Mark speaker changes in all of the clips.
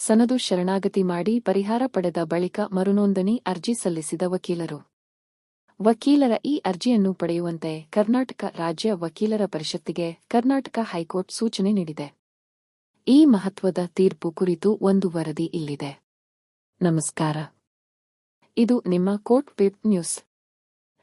Speaker 1: ಸನದು ಶರಣಾಗತಿ ಮಾಡಿ ಪರಿಹಾರ ಪಡೆದ ಬಳಿಕ ಮರುನೋಂದಣಿ ಅರ್ಜಿ ಸಲ್ಲಿಸಿದ ವಕೀಲರು. ವಕೀಲರ ಈ ಅರ್ಜಿಯನ್ನು ಪಡೆಯುವಂತೆ ಕರ್ನಾಟಕ ರಾಜ್ಯ ವಕೀಲರ ಪರಿಷತ್ತಿಗೆ ಕರ್ನಾಟಕ ಹೈಕೋರ್ಟ್ ಸೂಚನೆ ನೀಡಿದೆ. ಈ ಮಹತ್ವದ ತೀರ್ಪು ಕುರಿತು ಒಂದು ವರದಿ ಇಲ್ಲಿದೆ. ನಮಸ್ಕಾರ. ಇದು ನಿಮ್ಮ ಕೋರ್ಟ್ ವೆಬ್ ನ್ಯೂಸ್.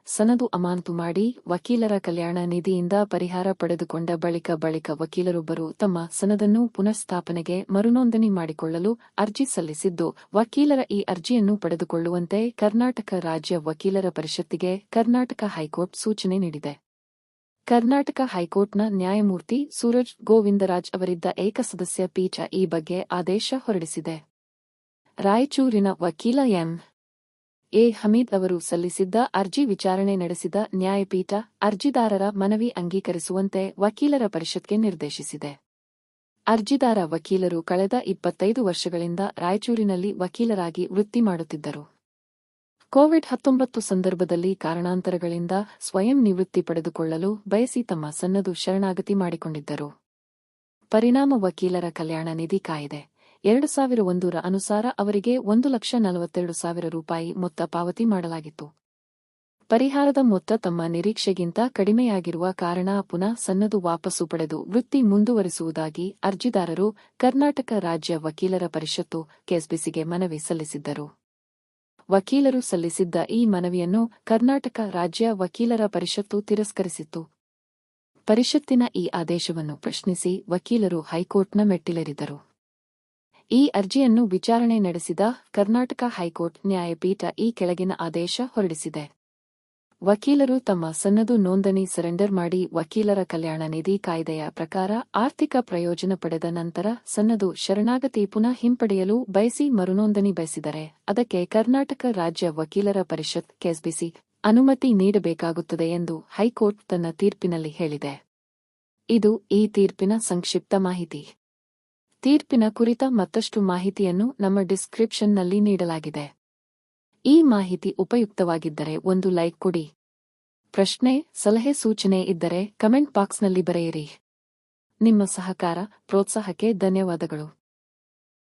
Speaker 1: ಸನದು ಅಮಾನತು ಮಾಡಿ ವಕೀಲರ ಕಲ್ಯಾಣ ನಿಧಿಯಿಂದ ಪರಿಹಾರ ಪಡೆದುಕೊಂಡ ಬಳಿಕ ಬಳಿಕ ವಕೀಲರೊಬ್ಬರು ತಮ್ಮ ಸನದನ್ನು ಪುನಃಸ್ಥಾಪನೆಗೆ ಮರುನೋಂದಣಿ ಮಾಡಿಕೊಳ್ಳಲು ಅರ್ಜಿ ಸಲ್ಲಿಸಿದ್ದು, ವಕೀಲರ ಈ ಅರ್ಜಿಯನ್ನು ಪಡೆದುಕೊಳ್ಳುವಂತೆ ಕರ್ನಾಟಕ ರಾಜ್ಯ ವಕೀಲರ ಪರಿಷತ್ತಿಗೆ ಕರ್ನಾಟಕ ಹೈಕೋರ್ಟ್ ಸೂಚನೆ ನೀಡಿದೆ. ಕರ್ನಾಟಕ ಹೈಕೋರ್ಟ್ನ ನ್ಯಾಯಮೂರ್ತಿ ಸೂರಜ್ ಗೋವಿಂದರಾಜ್ ಅವರಿದ್ದ ಏಕಸದಸ್ಯ ಪೀಠ ಈ ಬಗ್ಗೆ ಆದೇಶ ಹೊರಡಿಸಿದೆ. ರಾಯಚೂರಿನ ವಕೀಲ ಎಂ ಎ. ಹಮೀದ್ ಅವರು ಸಲ್ಲಿಸಿದ್ದ ಅರ್ಜಿ ವಿಚಾರಣೆ ನಡೆಸಿದ ನ್ಯಾಯಪೀಠ ಅರ್ಜಿದಾರರ ಮನವಿ ಅಂಗೀಕರಿಸುವಂತೆ ವಕೀಲರ ಪರಿಷತ್ಗೆ ನಿರ್ದೇಶಿಸಿದೆ. ಅರ್ಜಿದಾರ ವಕೀಲರು ಕಳೆದ ಇಪ್ಪತ್ತೈದು ವರ್ಷಗಳಿಂದ ರಾಯಚೂರಿನಲ್ಲಿ ವಕೀಲರಾಗಿ ವೃತ್ತಿ ಮಾಡುತ್ತಿದ್ದರು. ಕೋವಿಡ್ ಹತ್ತೊಂಬತ್ತು ಸಂದರ್ಭದಲ್ಲಿ ಕಾರಣಾಂತರಗಳಿಂದ ಸ್ವಯಂ ನಿವೃತ್ತಿ ಪಡೆದುಕೊಳ್ಳಲು ಬಯಸಿ ತಮ್ಮ ಸನ್ನದು ಶರಣಾಗತಿ ಮಾಡಿಕೊಂಡಿದ್ದರು. ಪರಿಣಾಮ ವಕೀಲರ ಕಲ್ಯಾಣ ನಿಧಿ ಕಾಯಿದೆ. ಎರಡು ಸಾವಿರ ಒಂದರ ಅನುಸಾರ ಅವರಿಗೆ ಒಂದು ಲಕ್ಷ ನಲವತ್ತೆರಡು ಸಾವಿರ ರೂಪಾಯಿ ಮೊತ್ತ ಪಾವತಿ ಮಾಡಲಾಗಿತ್ತು. ಪರಿಹಾರದ ಮೊತ್ತ ತಮ್ಮ ನಿರೀಕ್ಷೆಗಿಂತ ಕಡಿಮೆಯಾಗಿರುವ ಕಾರಣ ಪುನಃ ಸನ್ನದು ವಾಪಸ್ಸು ಪಡೆದು ವೃತ್ತಿ ಮುಂದುವರಿಸುವುದಾಗಿ ಅರ್ಜಿದಾರರು ಕರ್ನಾಟಕ ರಾಜ್ಯ ವಕೀಲರ ಪರಿಷತ್ತು ಕೆಎಸ್ಬಿಸಿಗೆ ಮನವಿ ಸಲ್ಲಿಸಿದ್ದರು. ವಕೀಲರು ಸಲ್ಲಿಸಿದ್ದ ಈ ಮನವಿಯನ್ನು ಕರ್ನಾಟಕ ರಾಜ್ಯ ವಕೀಲರ ಪರಿಷತ್ತು ತಿರಸ್ಕರಿಸಿತ್ತು. ಪರಿಷತ್ತಿನ ಈ ಆದೇಶವನ್ನು ಪ್ರಶ್ನಿಸಿ ವಕೀಲರು ಹೈಕೋರ್ಟ್ನ ಮೆಟ್ಟಿಲೇರಿದರು. ಈ ಅರ್ಜಿಯನ್ನು ವಿಚಾರಣೆ ನಡೆಸಿದ ಕರ್ನಾಟಕ ಹೈಕೋರ್ಟ್ ನ್ಯಾಯಪೀಠ ಈ ಕೆಳಗಿನ ಆದೇಶ ಹೊರಡಿಸಿದೆ. ವಕೀಲರು ತಮ್ಮ ಸನ್ನದು ನೋಂದಣಿ ಸರೆಂಡರ್ ಮಾಡಿ ವಕೀಲರ ಕಲ್ಯಾಣ ನಿಧಿ ಕಾಯ್ದೆಯ ಪ್ರಕಾರ ಆರ್ಥಿಕ ಪ್ರಯೋಜನ ಪಡೆದ ನಂತರ ಸನ್ನದು ಶರಣಾಗತಿ ಪುನಃ ಹಿಂಪಡೆಯಲು ಬಯಸಿ ಮರುನೋಂದಣಿ ಬಯಸಿದರೆ ಅದಕ್ಕೆ ಕರ್ನಾಟಕ ರಾಜ್ಯ ವಕೀಲರ ಪರಿಷತ್ ಕೆಎಸ್ಬಿಸಿ ಅನುಮತಿ ನೀಡಬೇಕಾಗುತ್ತದೆ ಎಂದು ಹೈಕೋರ್ಟ್ ತನ್ನ ತೀರ್ಪಿನಲ್ಲಿ ಹೇಳಿದೆ. ಇದು ಈ ತೀರ್ಪಿನ ಸಂಕ್ಷಿಪ್ತ ಮಾಹಿತಿ. ತೀರ್ಪಿನ ಕುರಿತ ಮತ್ತಷ್ಟು ಮಾಹಿತಿಯನ್ನು ನಮ್ಮ ಡಿಸ್ಕ್ರಿಪ್ಷನ್ನಲ್ಲಿ ನೀಡಲಾಗಿದೆ. ಈ ಮಾಹಿತಿ ಉಪಯುಕ್ತವಾಗಿದ್ದರೆ ಒಂದು ಲೈಕ್ ಕೊಡಿ. ಪ್ರಶ್ನೆ, ಸಲಹೆ, ಸೂಚನೆ ಇದ್ದರೆ ಕಮೆಂಟ್ ಬಾಕ್ಸ್ನಲ್ಲಿ ಬರೆಯಿರಿ. ನಿಮ್ಮ ಸಹಕಾರ, ಪ್ರೋತ್ಸಾಹಕ್ಕೆ ಧನ್ಯವಾದಗಳು.